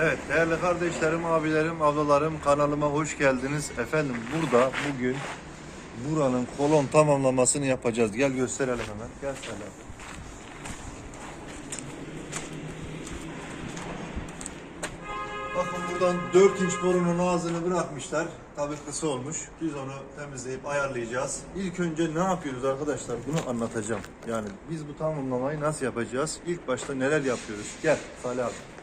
Evet değerli kardeşlerim, abilerim, ablalarım kanalıma hoş geldiniz. Efendim burada bugün buranın kolon tamamlamasını yapacağız. Gel gösterelim hemen. Gel Selam. Bakın buradan 4 inç borunun ağzını bırakmışlar. Tabii kısa olmuş. Biz onu temizleyip ayarlayacağız. İlk önce ne yapıyoruz arkadaşlar? Bunu anlatacağım. Yani biz bu tamamlamayı nasıl yapacağız? İlk başta neler yapıyoruz? Gel Salih abi.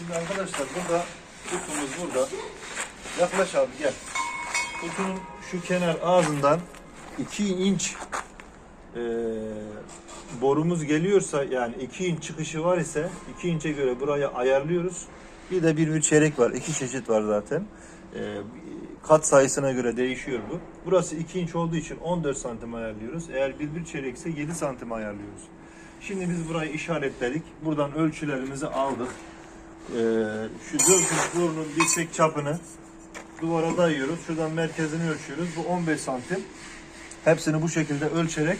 Şimdi arkadaşlar burada kutumuz burada. Yaklaş abi gel. Kutunun şu kenar ağzından 2 inç eee, borumuz geliyorsa yani 2 inç çıkışı var ise 2 inçe göre burayı ayarlıyoruz. Bir de bir bir çeyrek var. iki çeşit var zaten. Eee, kat sayısına göre değişiyor bu. Burası 2 inç olduğu için 14 santim ayarlıyoruz. Eğer bir bir çeyrekse 7 santim ayarlıyoruz. Şimdi biz burayı işaretledik. Buradan ölçülerimizi aldık. Ee, şu 4 inç borunun dirsek çapını duvara dayıyoruz. Şuradan merkezini ölçüyoruz. Bu 15 santim. Hepsini bu şekilde ölçerek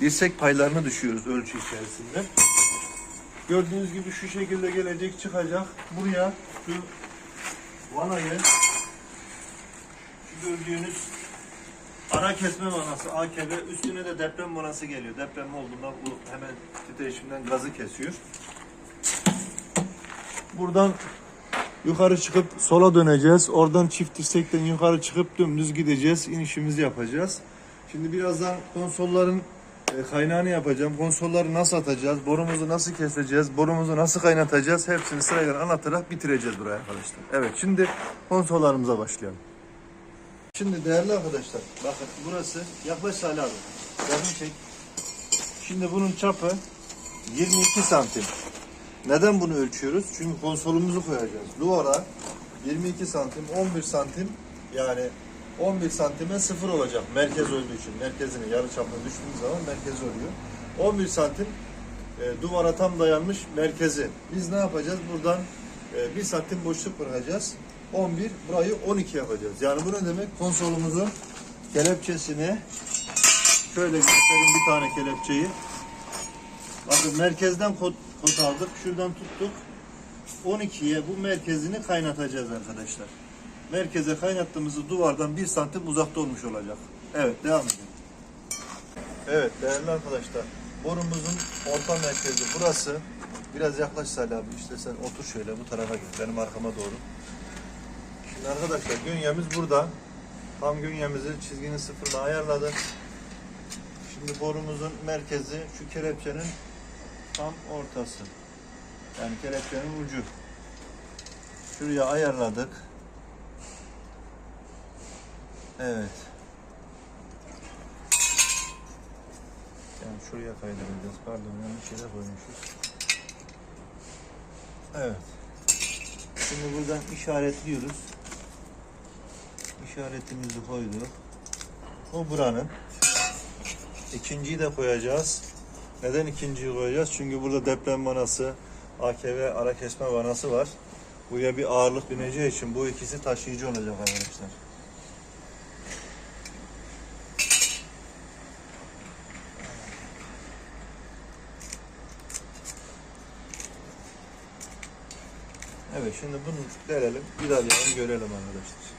dirsek paylarını düşüyoruz ölçü içerisinde. Gördüğünüz gibi şu şekilde gelecek çıkacak. Buraya şu vanayı şu gördüğünüz ara kesme vanası AKV üstüne de deprem vanası geliyor. Deprem olduğunda bu hemen titreşimden gazı kesiyor. Buradan yukarı çıkıp sola döneceğiz. Oradan çift dirsekten yukarı çıkıp dümdüz gideceğiz. İnişimizi yapacağız. Şimdi birazdan konsolların e, kaynağını yapacağım. Konsolları nasıl atacağız? Borumuzu nasıl keseceğiz? Borumuzu nasıl kaynatacağız? Hepsini sırayla anlatarak bitireceğiz buraya arkadaşlar. Evet şimdi konsollarımıza başlayalım. Şimdi değerli arkadaşlar bakın burası yaklaş Salih abi. Çek. Şimdi bunun çapı 22 santim. Neden bunu ölçüyoruz? Çünkü konsolumuzu koyacağız. Duvara 22 santim, 11 santim yani 11 santime sıfır olacak merkez olduğu için. Merkezini yarı çapına düştüğümüz zaman merkez oluyor. 11 santim e, duvara tam dayanmış merkezi. Biz ne yapacağız? Buradan e, 1 santim boşluk bırakacağız. 11, burayı 12 yapacağız. Yani bu ne demek? Konsolumuzun kelepçesini şöyle göstereyim bir tane kelepçeyi. Bakın merkezden kod aldık. Şuradan tuttuk. 12'ye bu merkezini kaynatacağız arkadaşlar. Merkeze kaynattığımızı duvardan 1 santim uzakta olmuş olacak. Evet devam edelim. Evet değerli arkadaşlar. Borumuzun orta merkezi burası. Biraz yaklaş Salih abi. İşte sen otur şöyle bu tarafa gel. Benim arkama doğru. Şimdi arkadaşlar günyemiz burada. Tam günyemizi çizginin sıfırına ayarladık. Şimdi borumuzun merkezi şu kelepçenin tam ortası. Yani kelepçenin ucu. Şuraya ayarladık. Evet. Yani şuraya kaydıracağız. Pardon yanlış yere koymuşuz. Evet. Şimdi buradan işaretliyoruz. İşaretimizi koyduk. Bu buranın. İkinciyi de koyacağız. Neden ikinciyi koyacağız? Çünkü burada deprem vanası, AKV ara kesme vanası var. Buraya bir ağırlık bineceği için bu ikisi taşıyıcı olacak arkadaşlar. Evet şimdi bunu verelim, ilerleyelim, görelim arkadaşlar.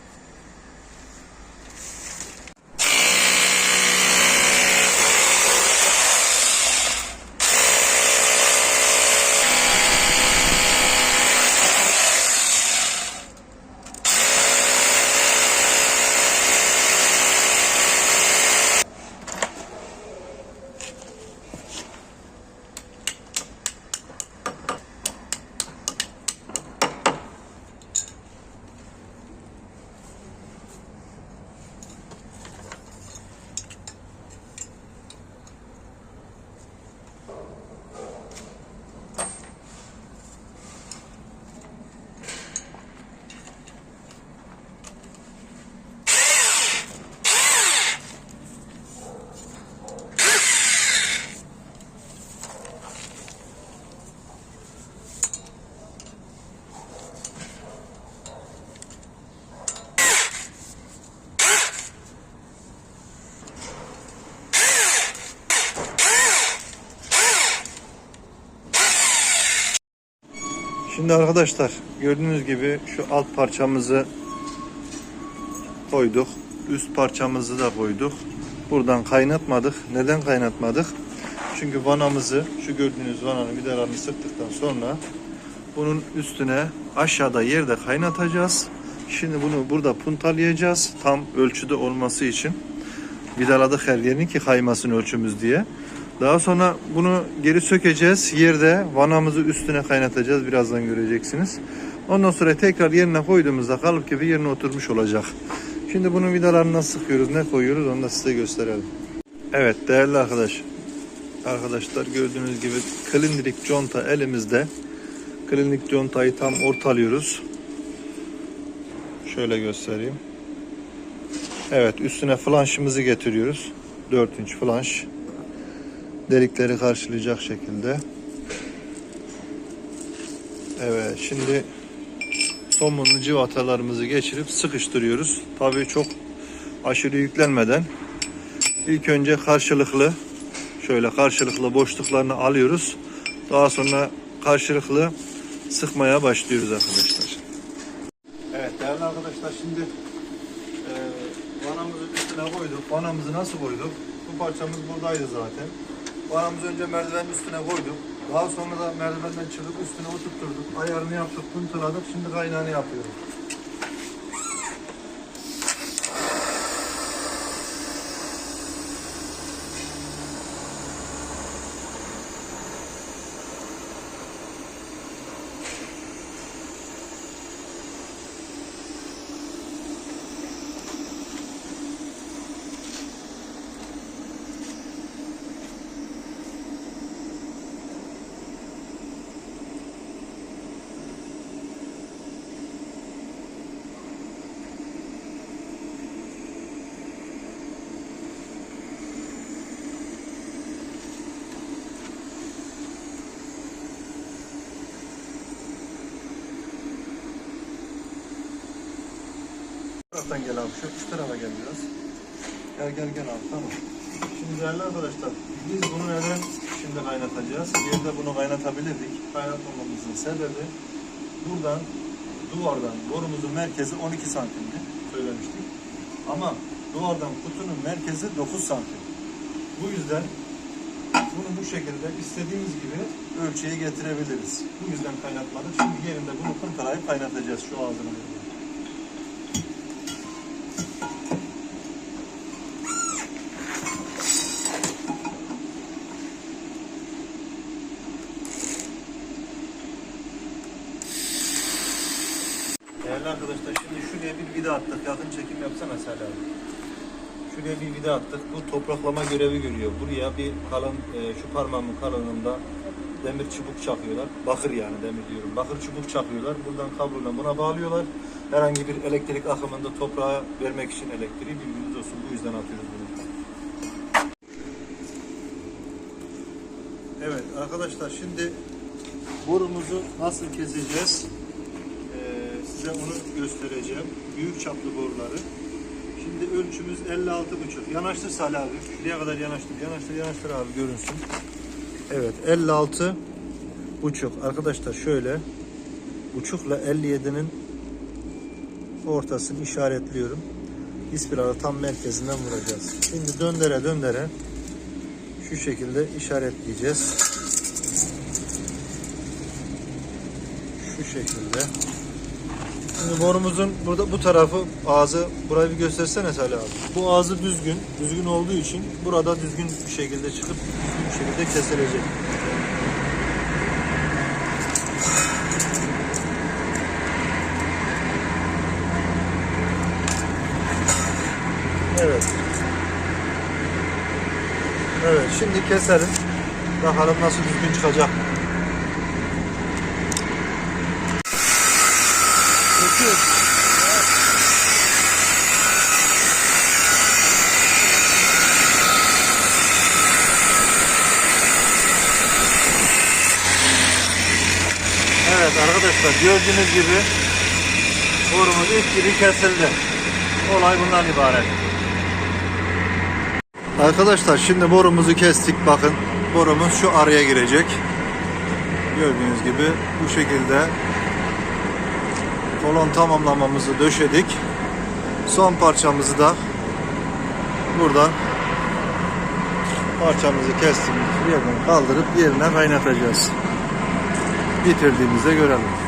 Şimdi arkadaşlar gördüğünüz gibi şu alt parçamızı koyduk. Üst parçamızı da koyduk. Buradan kaynatmadık. Neden kaynatmadık? Çünkü vanamızı, şu gördüğünüz vananın vidalarını sıktıktan sonra bunun üstüne aşağıda yerde kaynatacağız. Şimdi bunu burada puntalayacağız. Tam ölçüde olması için. Vidaladık her yerini ki kaymasın ölçümüz diye. Daha sonra bunu geri sökeceğiz. Yerde vanamızı üstüne kaynatacağız. Birazdan göreceksiniz. Ondan sonra tekrar yerine koyduğumuzda kalıp gibi yerine oturmuş olacak. Şimdi bunun vidalarını nasıl sıkıyoruz, ne koyuyoruz onu da size gösterelim. Evet değerli arkadaş. Arkadaşlar gördüğünüz gibi klinik conta elimizde. Klinik contayı tam ortalıyoruz. Şöyle göstereyim. Evet üstüne flanşımızı getiriyoruz. 4 inç flanş. Delikleri karşılayacak şekilde. Evet şimdi somunlu civatalarımızı geçirip sıkıştırıyoruz. Tabii çok aşırı yüklenmeden ilk önce karşılıklı şöyle karşılıklı boşluklarını alıyoruz. Daha sonra karşılıklı sıkmaya başlıyoruz arkadaşlar. Evet değerli arkadaşlar şimdi e, vanamızı üstüne koyduk. Vanamızı nasıl koyduk? Bu parçamız buradaydı zaten. Vanamızı önce merdivenin üstüne koyduk. Daha sonra da merdivenden çıkıp üstüne oturtturduk. Ayarını yaptık, puntaladık. Şimdi kaynağını yapıyoruz. Taraftan gel abi. Şu, şu tarafa gel biraz. Gel gel gel abi tamam. Şimdi değerli arkadaşlar biz bunu neden şimdi kaynatacağız? Yerde bunu kaynatabilirdik. Kaynatmamamızın sebebi buradan duvardan borumuzun merkezi 12 santimdi söylemiştik. Ama duvardan kutunun merkezi 9 santim. Bu yüzden bunu bu şekilde istediğimiz gibi ölçüye getirebiliriz. Bu yüzden kaynatmadık. Şimdi yerinde bunu pıntalayıp kaynatacağız şu ağzını. Yakın çekim yapsana Salih abi. Şuraya bir vida attık. Bu topraklama görevi görüyor. Buraya bir kalın, e, şu parmağımın kalınlığında demir çubuk çakıyorlar. Bakır yani demir diyorum. Bakır çubuk çakıyorlar. Buradan kabloyla buna bağlıyorlar. Herhangi bir elektrik akımında toprağa vermek için elektriği bilginiz olsun. Bu yüzden atıyoruz bunu. Evet arkadaşlar şimdi borumuzu nasıl keseceğiz? Size onu göstereceğim. Büyük çaplı boruları. Şimdi ölçümüz 56,5. Yanaştır Salih abi. Şuraya kadar yanaştır. Yanaştır yanaştır abi görünsün. Evet 56 buçuk. Arkadaşlar şöyle buçukla 57'nin ortasını işaretliyorum. İspiralı tam merkezinden vuracağız. Şimdi döndere döndere şu şekilde işaretleyeceğiz. Şu şekilde. Şimdi borumuzun burada bu tarafı ağzı burayı bir göstersene Salih abi. Bu ağzı düzgün. Düzgün olduğu için burada düzgün bir şekilde çıkıp düzgün bir şekilde kesilecek. Evet. Evet şimdi keselim. Bakalım nasıl düzgün çıkacak. Çekiyoruz. Evet arkadaşlar gördüğünüz gibi borumuz ilk gibi kesildi. Olay bundan ibaret. Arkadaşlar şimdi borumuzu kestik bakın. Borumuz şu araya girecek. Gördüğünüz gibi bu şekilde kolon tamamlamamızı döşedik. Son parçamızı da buradan parçamızı kestiğimiz yerden kaldırıp yerine kaynatacağız. Bitirdiğimizde görelim.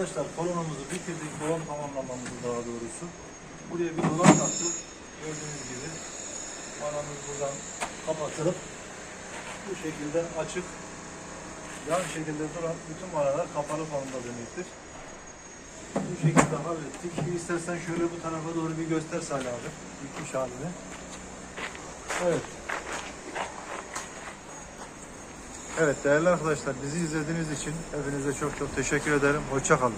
Arkadaşlar kolonumuzu bitirdik. Kolon tamamlamamızı daha doğrusu. Buraya bir dolap taktık. Gördüğünüz gibi vanamız buradan kapatılıp bu şekilde açık yan şekilde duran bütün vanalar kapalı konumda demektir. Bu şekilde hallettik. İstersen şöyle bu tarafa doğru bir göster Salih abi. Bitmiş halini. Evet. Evet değerli arkadaşlar bizi izlediğiniz için hepinize çok çok teşekkür ederim. Hoşça kalın.